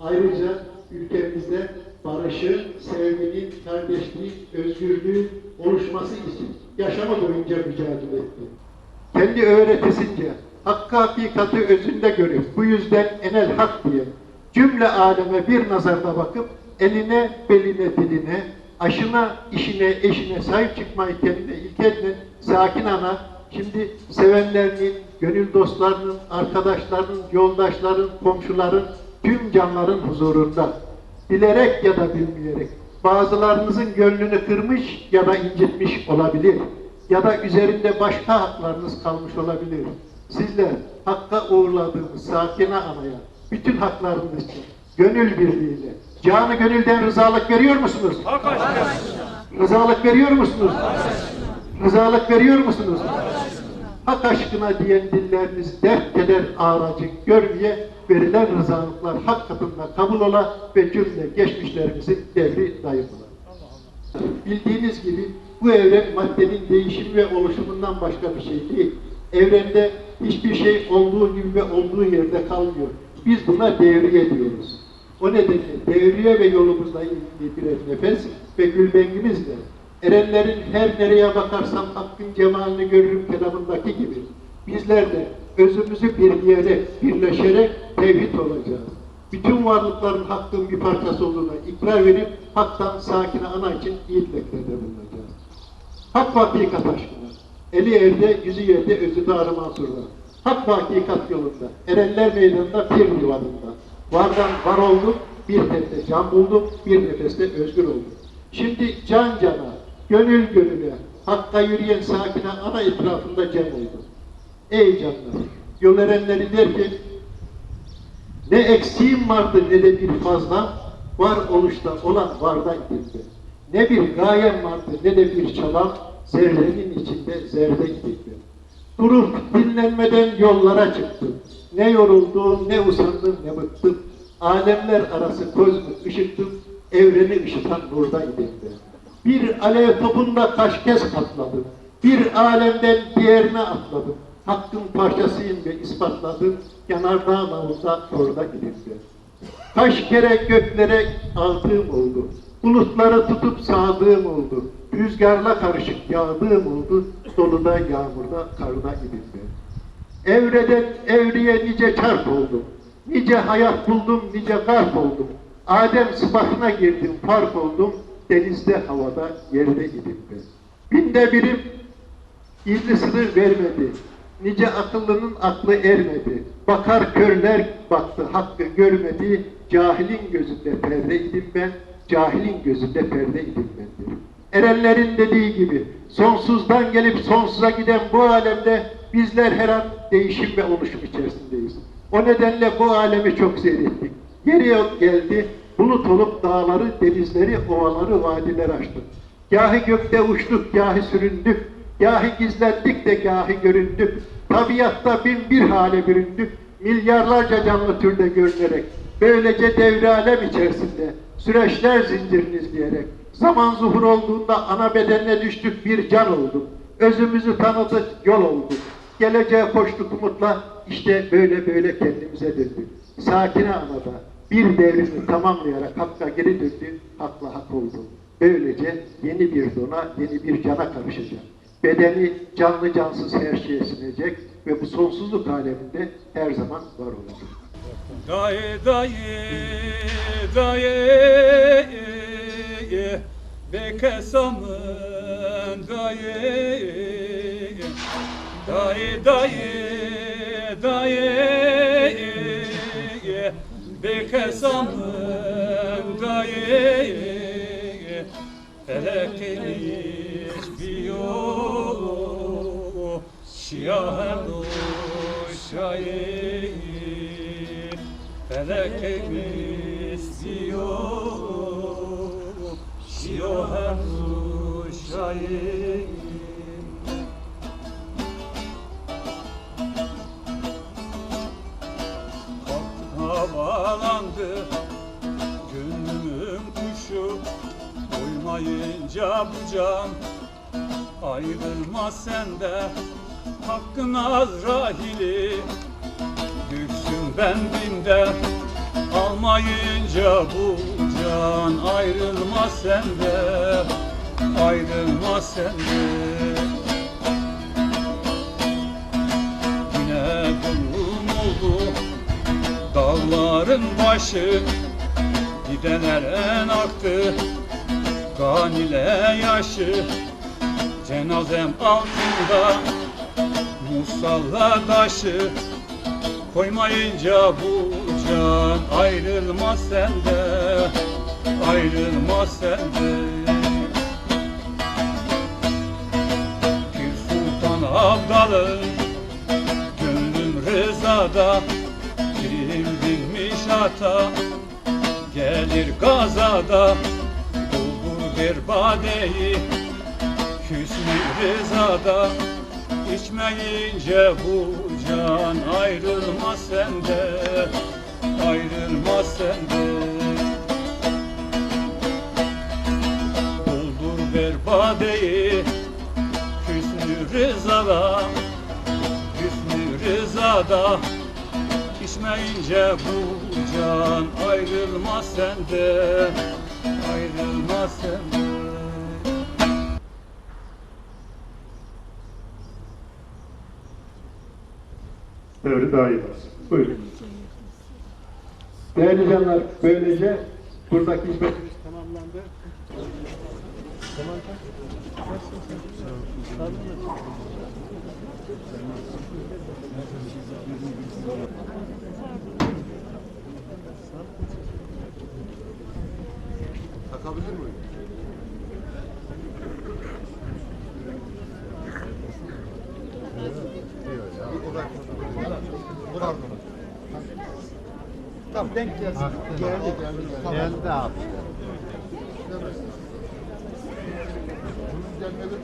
Ayrıca ülkemizde barışı, sevginin, kardeşliğin, özgürlüğün oluşması için yaşama boyunca mücadele etti. Kendi öğretisince hakkı hakikati özünde görüp bu yüzden enel hak diye cümle aleme bir nazarda bakıp eline, beline, diline, aşına, işine, eşine sahip çıkmayı kendine ilk edinen sakin ana şimdi sevenlerinin, gönül dostlarının, arkadaşlarının, yoldaşların, komşuların, tüm canların huzurunda bilerek ya da bilmeyerek bazılarınızın gönlünü kırmış ya da incitmiş olabilir ya da üzerinde başka haklarınız kalmış olabilir. Sizler hakka uğurladığımız sakine anaya bütün haklarınız için gönül birliğiyle canı gönülden rızalık veriyor musunuz? Rızalık veriyor musunuz? Rızalık veriyor musunuz? Hak aşkına diyen dilleriniz dert keder ağracı görmeye verilen rızalıklar hak katında kabul ola ve cümle geçmişlerimizin devri dayımına. Bildiğiniz gibi bu evren maddenin değişimi ve oluşumundan başka bir şey değil. Evrende hiçbir şey olduğu gibi ve olduğu yerde kalmıyor. Biz buna devriye diyoruz. O nedenle devriye ve yolumuzla ilgili birer nefes ve gülbengimizle erenlerin her nereye bakarsam hakkın cemalini görürüm kelamındaki gibi bizler de özümüzü birleyerek, birleşerek tevhid olacağız. Bütün varlıkların hakkın bir parçası olduğuna ikrar verip haktan sakine ana için iyi dileklerde bulunacağız. Hak ve aşkına. Eli erde, yüzü yerde, özü Darı Mansur'da. Hak ve yolunda. Erenler meydanında, pir divanında. Vardan var oldum, bir tette can buldum, bir nefeste özgür oldum. Şimdi can cana, gönül gönüle, hakka yürüyen sakine ana etrafında cem oldum. Ey canlar, yol erenleri der ki, ne eksiğim vardı ne de bir fazla, var oluşta olan varda idimde. Ne bir gayem vardı ne de bir çabam, zerrenin içinde zerde idimde. Durup dinlenmeden yollara çıktım. Ne yoruldum, ne usandım, ne bıktım. Alemler arası kozmu ışıktım, evreni ışıtan nurda idimde. Bir alev topunda kaç kez patladım. Bir alemden diğerine atladım. Hakkın parçasıyım ve ispatladım. Yanardağ lavunda orada gidildi. Kaç kere göklere aldığım oldu. Bulutları tutup sağdığım oldu. Rüzgarla karışık yağdığım oldu. Doluda, yağmurda, karda gidildi. Evreden evreye nice çarp oldum. Nice hayat buldum, nice garp oldum. Adem sıfatına girdim, fark oldum. Denizde, havada, yerde idim ben. Binde birim gizli sınır vermedi. Nice akıllının aklı ermedi. Bakar körler baktı, hakkı görmedi. Cahilin gözünde perde idim ben. Cahilin gözünde perde idim ben derim. Erenlerin dediği gibi sonsuzdan gelip sonsuza giden bu alemde bizler her an değişim ve oluşum içerisindeyiz. O nedenle bu alemi çok seyrettik. Geriye geldi, bulut olup dağları, denizleri, ovaları, vadiler açtık. Gahi gökte uçtuk, gahi süründük, gahi gizlendik de gahi göründük. Tabiatta bin bir hale büründük, milyarlarca canlı türde görünerek. Böylece devre alem içerisinde süreçler zincirini izleyerek zaman zuhur olduğunda ana bedenine düştük bir can olduk. Özümüzü tanıdık yol olduk. Geleceğe koştuk umutla işte böyle böyle kendimize döndük. Sakine anada bir devrimi tamamlayarak hakka geri döndü, hakla hak oldu. Böylece yeni bir dona, yeni bir cana karışacak. Bedeni canlı cansız her şeye sinecek ve bu sonsuzluk aleminde her zaman var olacak. Dayı dayı dayı Bekesamın dayı Dayı dayı Bekesamın dayı Felek geniş bir yol Şiahen uşayı Felek geniş havalandı Gönlümün kuşu Uymayınca bu can Ayrılmaz sende. Hakkın Azrail'i Güçsüz bendinde Almayınca bu can ayrılmaz sende Ayrılmaz sende başı Gidener en aktı Kan ile yaşı. Cenazem altında Musalla taşı. Koymayınca bu can Ayrılmaz sende Ayrılmaz sende. Pir Sultan Abdal'ın Gönlüm rızada binmiş ata Gelir gazada Bulgur bir badeyi Hüsnü rızada. İçmeyince bu can Ayrılmaz sende Ayrılmaz sende. Buldur bir badeyi Hüsnü rızada Hüsnü rızada İçmeyince bu can ayrılmaz sende Ayrılmaz sende Devri daha iyi olsun. Buyurun. Değerli canlar, böylece buradaki hizmetimiz tamamlandı. Takabilir miyim? Tamam denk gelsin. Geldi geldi. Geldi abi. Gelmedi.